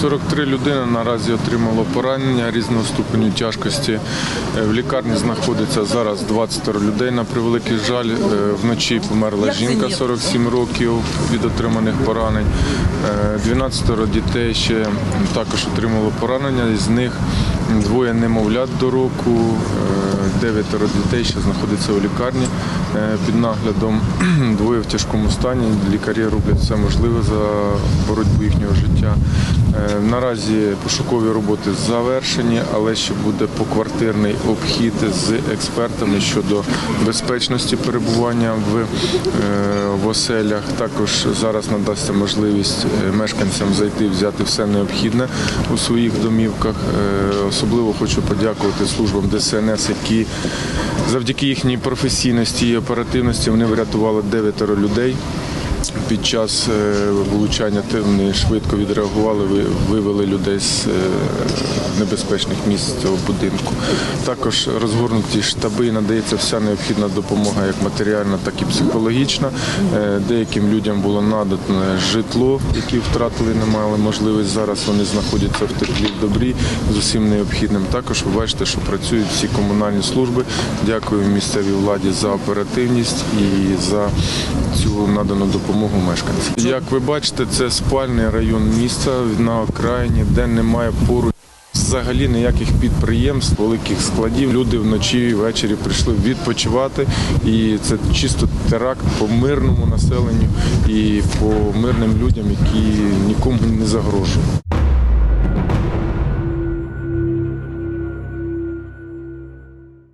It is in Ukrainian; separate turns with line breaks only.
43 людини наразі отримало поранення різного ступеню тяжкості. Е, В лікарні знаходиться зараз 20 людей. На превеликий жаль, Е, вночі померла жінка 47 років від отриманих поранень. Е, 12 дітей ще також отримало поранення. З них двоє немовлят до року, е, дев'ятеро дітей ще знаходиться у лікарні е, під наглядом. Двоє в тяжкому стані. Лікарі роблять все можливе за боротьбу їхнього життя. Е, Наразі пошукові роботи завершені, але ще буде поквартирний обхід з експертами щодо безпечності перебування в, е, в оселях. Також зараз надасться можливість мешканцям зайти, взяти все необхідне у своїх домівках. Особливо хочу подякувати службам ДСНС, які завдяки їхній професійності і оперативності вони врятували дев'ятеро людей. Під час е, влучання те- вони швидко відреагували, ви- вивели людей з е, небезпечних місць цього будинку. Також розгорнуті штаби і надається вся необхідна допомога, як матеріальна, так і психологічна. Е, Деяким людям було надане житло, які втратили, не мали можливість. Зараз вони знаходяться в теплі, добрі з усім необхідним. Також ви бачите, що працюють всі комунальні служби. Дякую місцевій владі за оперативність і за цю надану допомогу мешканцям. Як ви бачите, це спальний район міста на окраїні, де немає поруч. Взагалі ніяких підприємств, великих складів. Люди вночі і ввечері прийшли відпочивати, і це чисто теракт по мирному населенню і по мирним людям, які нікому не загрожують.